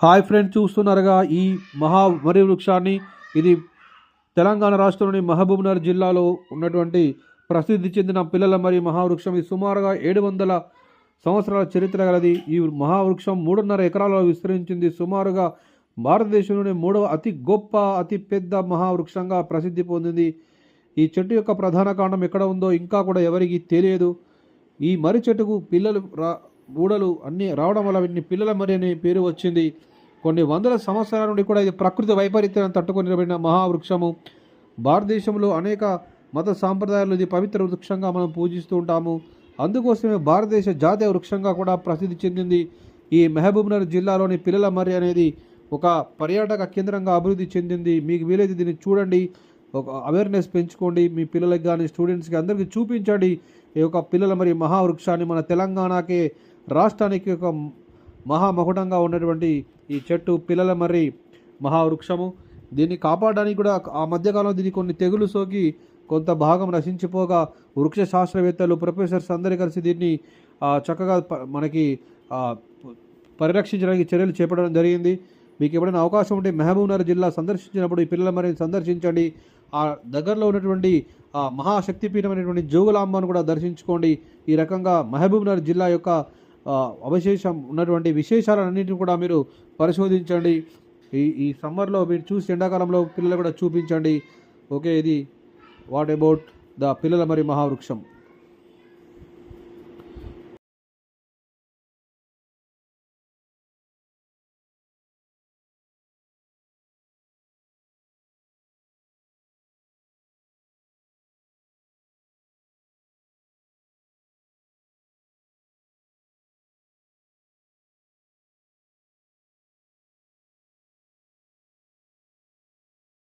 Hi friends చూస్తున్నారుగా ఈ మహా మరి వృక్షాన్ని ఇది తెలంగాణ రాష్ట్రంలోని మహబూబ్నగర్ జిల్లాలో ఉన్నటువంటి ప్రసిద్ధి చెందిన పిల్లల మరి మహావృక్షం. ఇది సుమారుగా ఏడు వందల సంవత్సరాల చరిత్ర గలది. ఈ మహావృక్షం మూడున్నర ఎకరాలలో విస్తరించింది. సుమారుగా భారతదేశంలోని మూడవ అతి గొప్ప అతి పెద్ద మహావృక్షంగా ప్రసిద్ధి పొందింది. ఈ చెట్టు యొక్క ప్రధాన కాండం ఎక్కడ ఉందో ఇంకా కూడా ఎవరికీ తెలియదు. ఈ మర్రి చెట్టుకు పిల్లలు రా బూడలు అన్నీ రావడం వల్ల వీటిని పిల్లల మరి అనే పేరు వచ్చింది. కొన్ని వందల సంవత్సరాల నుండి కూడా ఇది ప్రకృతి వైపరీత్యాన్ని తట్టుకొని నిలబడిన మహావృక్షము. భారతదేశంలో అనేక మత సాంప్రదాయాలు ఇది పవిత్ర వృక్షంగా మనం పూజిస్తూ ఉంటాము. అందుకోసమే భారతదేశ జాతీయ వృక్షంగా కూడా ప్రసిద్ధి చెందింది. ఈ మహబూబ్నగర్ జిల్లాలోని పిల్లల మర్రి అనేది ఒక పర్యాటక కేంద్రంగా అభివృద్ధి చెందింది. మీకు వీలైతే దీన్ని చూడండి. ఒక అవేర్నెస్ పెంచుకోండి. మీ పిల్లలకి కానీ స్టూడెంట్స్కి అందరికీ చూపించండి. ఈ యొక్క పిల్లల మరి మహావృక్షాన్ని మన తెలంగాణకే రాష్ట్రానికి ఒక మహామకుటంగా ఉన్నటువంటి ఈ చెట్టు పిల్లల మరి మహావృక్షము. దీన్ని కాపాడడానికి కూడా ఆ మధ్యకాలంలో దీనికి కొన్ని తెగులు సోకి కొంత భాగం నశించిపోగా వృక్ష శాస్త్రవేత్తలు ప్రొఫెసర్స్ అందరూ కలిసి దీన్ని చక్కగా ప- మనకి పరిరక్షించడానికి చర్యలు చేపట్టడం జరిగింది. మీకు ఎప్పుడైనా అవకాశం ఉంటే మహబూబ్నగర్ జిల్లా సందర్శించినప్పుడు ఈ పిల్లల మరి సందర్శించండి. ఆ దగ్గరలో ఉన్నటువంటి ఆ మహాశక్తిపీఠమైనటువంటి జోగులాంబను కూడా దర్శించుకోండి. ఈ రకంగా మహబూబ్నగర్ జిల్లా యొక్క అవశేషం ఉన్నటువంటి విశేషాలన్నింటినీ కూడా మీరు పరిశోధించండి. ఈ ఈ సమ్మర్లో మీరు చూసి ఎండాకాలంలో పిల్లలు కూడా చూపించండి. ఓకే ఇది వాట్ అబౌట్ ద పిల్లల మరి మహావృక్షం.